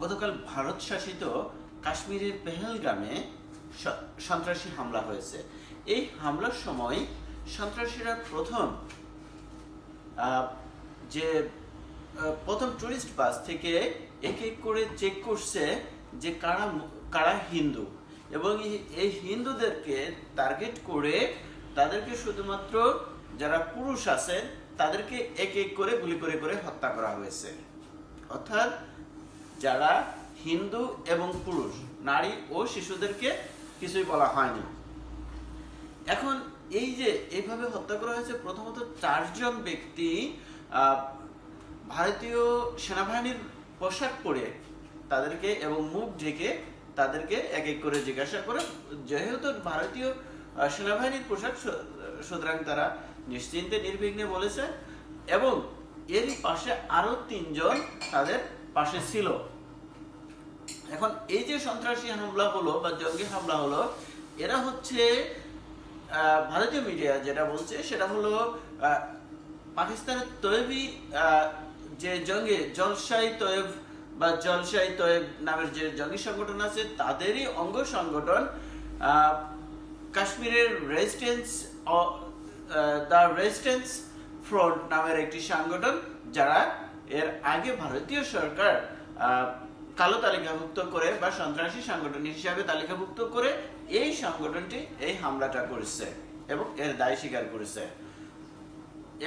গতকাল ভারত শাসিত কাশ্মীরের পেহেলগামে সন্ত্রাসী হামলা হয়েছে। এই হামলার সময় সন্ত্রাসীরা প্রথম যে প্রথম টুরিস্ট বাস থেকে এক এক করে চেক করছে যে কারা কারা হিন্দু এবং এই হিন্দুদেরকে টার্গেট করে তাদেরকে শুধুমাত্র যারা পুরুষ আছেন তাদেরকে এক এক করে গুলি করে করে হত্যা করা হয়েছে। অর্থাৎ যারা হিন্দু এবং পুরুষ, নারী ও শিশুদেরকে কিছুই বলা হয়নি। এখন এই যে এইভাবে হত্যা করা হয়েছে, প্রথমত চারজন ব্যক্তি ভারতীয় সেনাবাহিনীর পোশাক পরে তাদেরকে এবং মুখ ঢেকে তাদেরকে এক এক করে জিজ্ঞাসা করে, যেহেতু ভারতীয় সেনাবাহিনীর পোশাক সুতরাং তারা নিশ্চিন্তে নির্বিঘ্নে বলেছে এবং এরই পাশে আরও তিনজন তাদের পাশে ছিল। এখন এই যে সন্ত্রাসী হামলা হলো বা জঙ্গি হামলা হলো, এরা হচ্ছে ভারতীয় মিডিয়া যেটা বলছে সেটা হলো পাকিস্তানের তৈবি যে জঙ্গি, জলসাই তৈব বা জলসাই তৈব নামের যে জঙ্গি সংগঠন আছে, তাদেরই অঙ্গ সংগঠন কাশ্মীরের রেজিস্ট্যান্স দ্য রেজিস্ট্যান্স ফ্রন্ট নামের একটি সংগঠন, যারা এর আগে ভারতীয় সরকার কালো তালিকাভুক্ত করে বা সন্ত্রাসী সংগঠন হিসাবে তালিকাভুক্ত করে এই সংগঠনটি এই হামলাটা করেছে এবং এর দায় স্বীকার করেছে।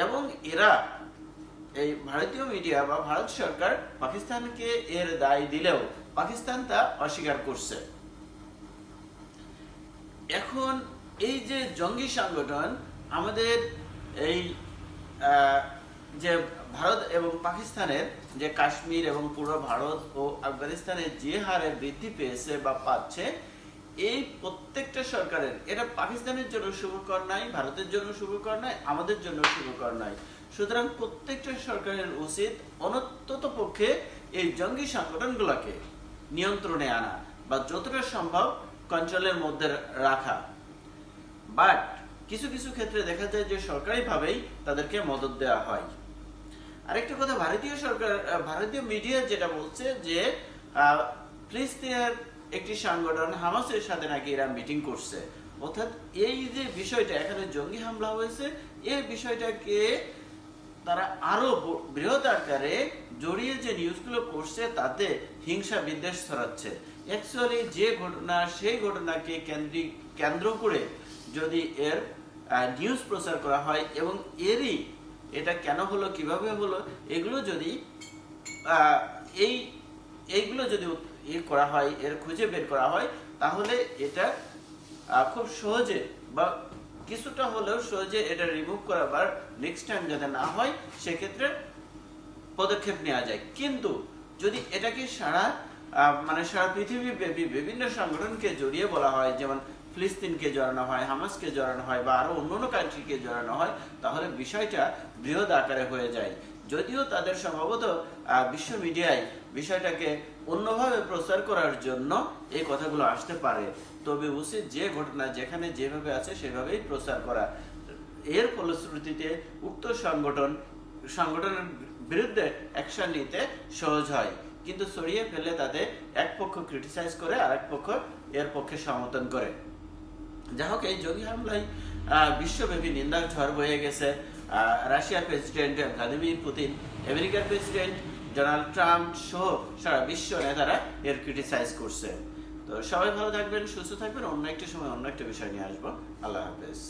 এবং এরা এই ভারতীয় মিডিয়া বা ভারত সরকার পাকিস্তানকে এর দায় দিলেও পাকিস্তান তা অস্বীকার করছে। এখন এই যে জঙ্গি সংগঠন, আমাদের এই যে ভারত এবং পাকিস্তানের যে কাশ্মীর এবং পুরো ভারত ও আফগানিস্তানের যে হারে বৃদ্ধি পেয়েছে বা পাচ্ছে, এই প্রত্যেকটা সরকারের, এটা পাকিস্তানের জন্য শুভকর নাই ভারতের জন্য শুভকর নাই আমাদের জন্য শুভকর নাই সুতরাং প্রত্যেকটা সরকারের উচিত অনন্তত পক্ষে এই জঙ্গি সংগঠনগুলোকে নিয়ন্ত্রণে আনা বা যতটা সম্ভব কন্ট্রোলের মধ্যে রাখা। বাট কিছু কিছু ক্ষেত্রে দেখা যায় যে সরকারিভাবেই তাদেরকে মদত দেওয়া হয়। আরেকটা কথা, ভারতীয় সরকার ভারতীয় মিডিয়া যেটা বলছে যে ফিলিস্তিনের একটি সংগঠন হামাসের সাথে নাকি এরা মিটিং করছে। অর্থাৎ এই যে বিষয়টা, এখানে জঙ্গি হামলা হয়েছে, এই বিষয়টাকে তারা আরও বৃহৎ আকারে জড়িয়ে যে নিউজগুলো করছে, তাতে হিংসা বিদ্বেষ ছড়াচ্ছে। অ্যাকচুয়ালি যে ঘটনা, সেই ঘটনাকে কেন্দ্রিক কেন্দ্র করে যদি এর নিউজ প্রচার করা হয়, এবং এরই এটা কেন হলো, কীভাবে হলো, এগুলো যদি এই, এইগুলো যদি ই করা হয়, এর খুঁজে বের করা হয়, তাহলে এটা খুব সহজে বা কিছুটা হলেও সহজে এটা রিমুভ করা বা নেক্সট টাইম যাতে না হয়, সেক্ষেত্রে পদক্ষেপ নেওয়া যায়। কিন্তু যদি এটাকে সারা মানে সারা পৃথিবী বিভিন্ন সংগঠনকে জড়িয়ে বলা হয়, যেমন ফিলিস্তিনকে জড়ানো হয়, হামাসকে জড়ানো হয় বা আরও অন্যান্য কান্ট্রিকে জড়ানো হয়, তাহলে বিষয়টা বৃহৎ আকারে হয়ে যায়। যদিও তাদের সম্ভবত বিশ্ব মিডিয়ায় বিষয়টাকে অন্যভাবে প্রচার করার জন্য এই কথাগুলো আসতে পারে। তবে উচিত যে ঘটনা যেখানে যেভাবে আছে সেভাবেই প্রচার করা। এর ফলশ্রুতিতে উক্ত সংগঠন, সংগঠনের বিরুদ্ধে অ্যাকশন নিতে সহজ হয়। কিন্তু সরিয়ে ফেলে তাতে এক পক্ষ ক্রিটিসাইজ করে আরেক পক্ষ এর পক্ষে সমর্থন করে। যাই হোক এই জঙ্গি হামলায় বিশ্বব্যাপী নিন্দার ঝড় বয়ে গেছে। রাশিয়ার প্রেসিডেন্ট ভ্লাদিমির পুতিন, আমেরিকার প্রেসিডেন্ট ডোনাল্ড ট্রাম্প সহ সারা বিশ্ব নেতারা এর ক্রিটিসাইজ করছে। তো সবাই ভালো থাকবেন, সুস্থ থাকবেন। অন্য একটা সময় অন্য একটা বিষয় নিয়ে আসব। আল্লাহ হাফেজ।